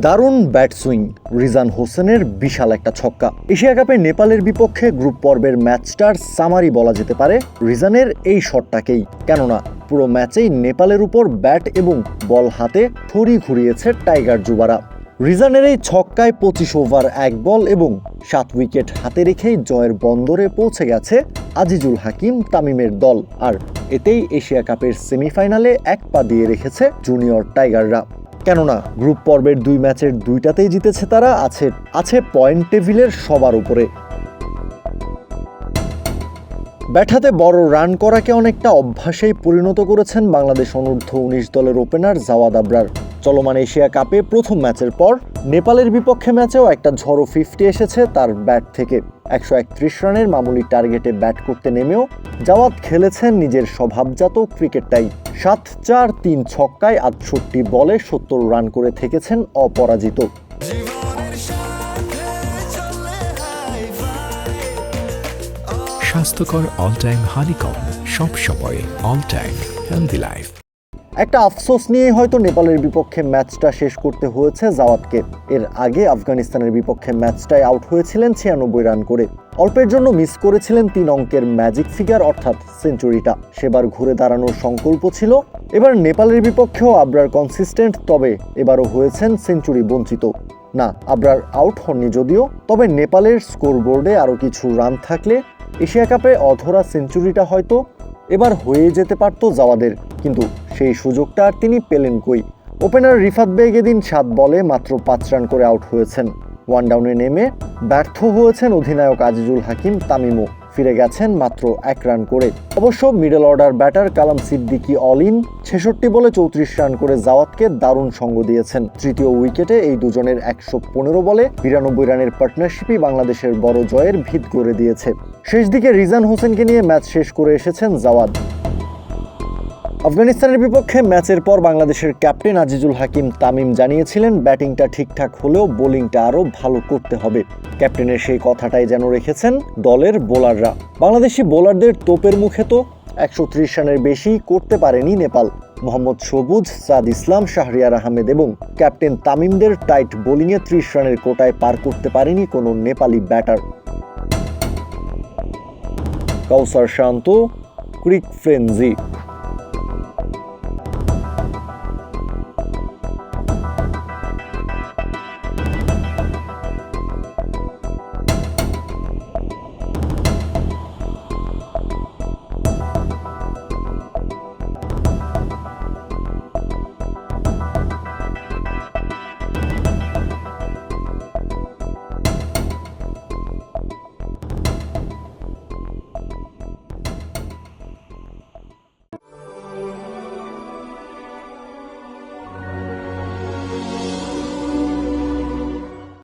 দারুণ bat swing Rizan হোসেনের বিশাল একটা ছক্কা। এশিয়া কাপে নেপালের বিপক্ষে গ্রুপ পর্বের ম্যাচটার সামারি বলা যেতে পারে রিজানের এই শটটাকেই। কেননা, পুরো ম্যাচেই নেপালের উপর ব্যাট এবং বল হাতে থরি ঘুরিয়েছে টাইগার যুবারা। রিজানের এই ছক্কায় পঁচিশ ওভার, এক বল এবং সাত উইকেট হাতে রেখেই জয়ের বন্দরে পৌঁছে গেছে আজিজুল হাকিম তামিমের দল। আর এতেই এশিয়া কাপের সেমিফাইনালে এক পা দিয়ে রেখেছে জুনিয়র টাইগাররা। কেননা গ্রুপ পর্বের দুই ম্যাচের দুইটাতেই জিতেছে তারা, আছে আছে পয়েন্ট টেবিলের সবার উপরে। ব্যাঠাতে বড় রান করাকে অনেকটা অভ্যাসেই পরিণত করেছেন বাংলাদেশ অনূর্ধ্ব উনিশ দলের ওপেনার জাওয়াদ আবরার। চলমান এশিয়া কাপে প্রথম ম্যাচের পর নেপালের বিপক্ষে ম্যাচেও একটা ঝড়ো ফিফটি এসেছে তার ব্যাট থেকে। একশো একত্রিশ রানের মামুলি টার্গেটে ব্যাট করতে নেমেও জাওয়াত খেলেছেন নিজের স্বভাবজাত ক্রিকেটটাই। সাত চার, তিন ছক্কায় আটষট্টি বলে সত্তর রান করে থেকেছেন অপরাজিত। স্বাস্থ্যকর অল টাইম হানিকম সব সময় অল টাইম হেলদি লাইফ একটা আফসোস নিয়ে হয়তো নেপালের বিপক্ষে ম্যাচটা শেষ করতে হয়েছে জাওয়াতকে এর আগে আফগানিস্তানের বিপক্ষে ম্যাচটায় আউট হয়েছিলেন ছিয়ানব্বই রান করে। অল্পের জন্য মিস করেছিলেন তিন অঙ্কের ম্যাজিক ফিগার, অর্থাৎ সেঞ্চুরিটা। সেবার ঘুরে দাঁড়ানোর সংকল্প ছিল। এবার নেপালের বিপক্ষেও আবরার কনসিস্টেন্ট তবে এবারও হয়েছেন সেঞ্চুরি বঞ্চিত। না, আবরার আউট হননি যদিও, তবে নেপালের স্কোরবোর্ডে আরও কিছু রান থাকলে এশিয়া কাপে অধরা সেঞ্চুরিটা হয়তো এবার হয়ে যেতে পারত জাওয়াদের, কিন্তু সেই সুযোগটা আর তিনি পেলেন কই? ওপেনার রিফাত বেগ এদিন সাত বলে মাত্র পাঁচ রান করে আউট হয়েছেন। ওয়ান ডাউনে নেমে ব্যর্থ হয়েছেন অধিনায়ক আজিজুল হাকিম তামিমও। ফিরে গেছেন মাত্র এক রান করে। অবশ্য middle order batter Kalam Siddiqui all in ছেষট্টি বলে চৌত্রিশ রান করে জাওয়াতকে দারুণ সঙ্গ দিয়েছেন। তৃতীয় উইকেটে এই দুজনের একশো পনেরো বলে বিরানব্বই রানের পার্টনারশিপই বাংলাদেশের বড় জয়ের ভিত করে দিয়েছে। শেষ দিকে রিজান হোসেনকে নিয়ে ম্যাচ শেষ করে এসেছেন জাওয়াদ আফগানিস্তানের বিপক্ষে ম্যাচের পর বাংলাদেশের ক্যাপ্টেন আজিজুল হাকিম তামিম জানিয়েছিলেন, ব্যাটিংটা ঠিকঠাক হলেও বোলিংটা আরও ভালো করতে হবে। ক্যাপ্টেনের সেই কথাটাই যেন রেখেছেন দলের বোলাররা। বাংলাদেশি বোলারদের তোপের মুখে তো একশো ত্রিশ রানের বেশি করতে পারেনি নেপাল। মোহাম্মদ সবুজ, সাদ ইসলাম, শাহরিয়ার আহমেদ এবং ক্যাপ্টেন তামিমদের টাইট বোলিংয়ে ত্রিশ রানের কোটায় পার করতে পারেনি কোনো Nepali batter. Kawsar Shanto, Cric Frenzy.